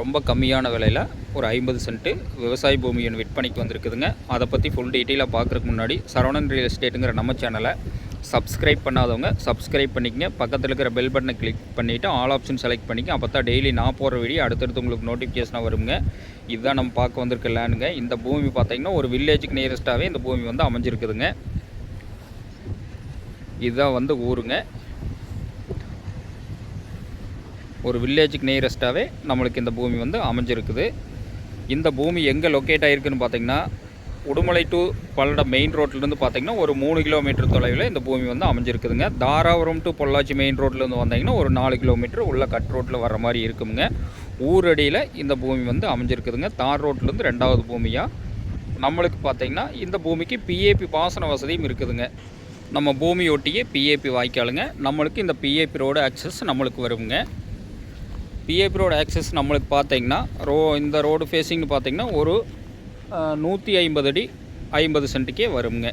ரொம்ப கம்மியான விலையில் ஒரு ஐம்பது சென்ட்டு விவசாய பூமியின் விற்பனைக்கு வந்திருக்குதுங்க. அதை பற்றி ஃபுல் டீட்டெயிலாக பார்க்குறதுக்கு முன்னாடி சரவணன் ரியல் எஸ்டேட்டுங்கிற நம்ம சேனலை சப்ஸ்கிரைப் பண்ணாதவங்க சப்ஸ்கிரைப் பண்ணிக்கங்க. பக்கத்தில் இருக்கிற பெல் பட்டனை கிளிக் பண்ணிவிட்டு ஆல் ஆப்ஷன் செலக்ட் பண்ணிக்க அப்போ தான் டெய்லி நான் போகிற வீடியோ அடுத்தடுத்து உங்களுக்கு நோட்டிஃபிகேஷனாக வருங்க. இதுதான் நம்ம பார்க்க வந்திருக்க லேண்டுங்க இந்த பூமி பார்த்தீங்கன்னா ஒரு வில்லேஜுக்கு நியரஸ்ட்டாகவே இந்த பூமி வந்து அமைஞ்சிருக்குதுங்க. இதுதான் வந்து ஊருங்க. ஒரு வில்லேஜுக்கு நியரஸ்ட்டாகவே நம்மளுக்கு இந்த பூமி வந்து அமைஞ்சிருக்குது. இந்த பூமி எங்கே லொக்கேட் ஆகிருக்குன்னு பார்த்தீங்கன்னா உடுமலை டு பல்லடம் மெயின் ரோட்லேருந்து பார்த்தீங்கன்னா ஒரு மூணு கிலோமீட்டர் தொலைவில் இந்த பூமி வந்து அமைஞ்சிருக்குதுங்க. தாராபுரம் டு பொள்ளாச்சி மெயின் ரோட்லேருந்து வந்தீங்கன்னா ஒரு நாலு கிலோமீட்டர் உள்ள கட் ரோட்டில் வர மாதிரி இருக்குங்க. ஊரடியில் இந்த பூமி வந்து அமைஞ்சிருக்குதுங்க. தார் ரோட்லேருந்து ரெண்டாவது பூமியாக நம்மளுக்கு பார்த்தீங்கன்னா இந்த பூமிக்கு பிஏபி பாசன வசதியும் இருக்குதுங்க. நம்ம பூமியொட்டியே பிஏபி வாய்க்காலுங்க. நம்மளுக்கு இந்த பிஏபி ரோடு ஆக்சஸ் நம்மளுக்கு வருங்க. பிஏபி ரோடு ஆக்சஸ் நம்மளுக்கு பார்த்தீங்கன்னா ரோ இந்த ரோடு ஃபேஸிங்னு பார்த்தீங்கன்னா ஒரு நூற்றி ஐம்பது அடி ஐம்பது சென்ட்டுக்கே வருங்க.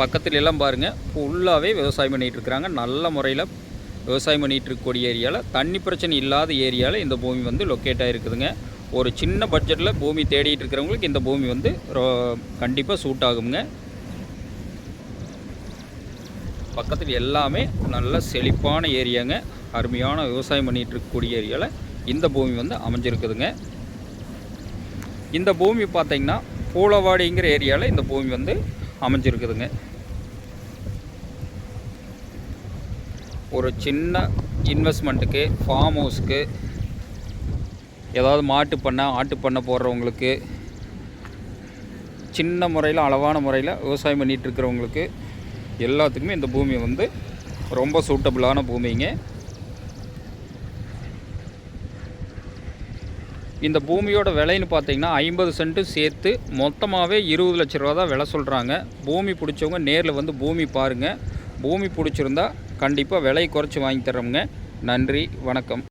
பக்கத்துல எல்லாம் பாருங்கள் ஃபுல்லாகவே விவசாயம் பண்ணிகிட்டு இருக்கிறாங்க. நல்ல முறையில் விவசாயம் பண்ணிகிட்டு இருக்கக்கூடிய ஏரியாவில் தண்ணி பிரச்சனை இல்லாத ஏரியாவில் இந்த பூமி வந்து லொக்கேட் ஆகிருக்குதுங்க ஒரு சின்ன பட்ஜெட்டில் பூமி தேடிட்டு இருக்கிறவங்களுக்கு இந்த பூமி வந்து கண்டிப்பாக சூட் ஆகுங்க. பக்கத்தில் எல்லாமே நல்ல செழிப்பான ஏரியாங்க. அருமையான விவசாயம் பண்ணிகிட்டு இருக்கக்கூடிய ஏரியாவில் இந்த பூமி வந்து அமைஞ்சிருக்குதுங்க. இந்த பூமி பார்த்தீங்கன்னா பூலவாடிங்கிற ஏரியாவில் இந்த பூமி வந்து அமைஞ்சிருக்குதுங்க. ஒரு சின்ன இன்வெஸ்ட்மெண்ட்டுக்கு ஃபார்ம் ஹவுஸ்க்கு ஏதாவது மாட்டு பண்ணை ஆட்டு பண்ணை போடுறவங்களுக்கு சின்ன முறையில் அளவான முறையில் விவசாயம் பண்ணிகிட்டு இருக்கிறவங்களுக்கு எல்லாத்துக்குமே இந்த பூமி வந்து ரொம்ப சூட்டபுளான பூமிங்க. இந்த பூமியோட விலைன்னு பார்த்தீங்கன்னா ஐம்பது சென்ட்டு சேர்த்து மொத்தமாகவே இருபது லட்ச ரூபா தான் விலை சொல்கிறாங்க பூமி பிடிச்சவங்க நேரில் வந்து பூமி பாருங்கள் பூமி பிடிச்சிருந்தா கண்டிப்பாக விலை குறைச்சி வாங்கி தரோங்க நன்றி வணக்கம்.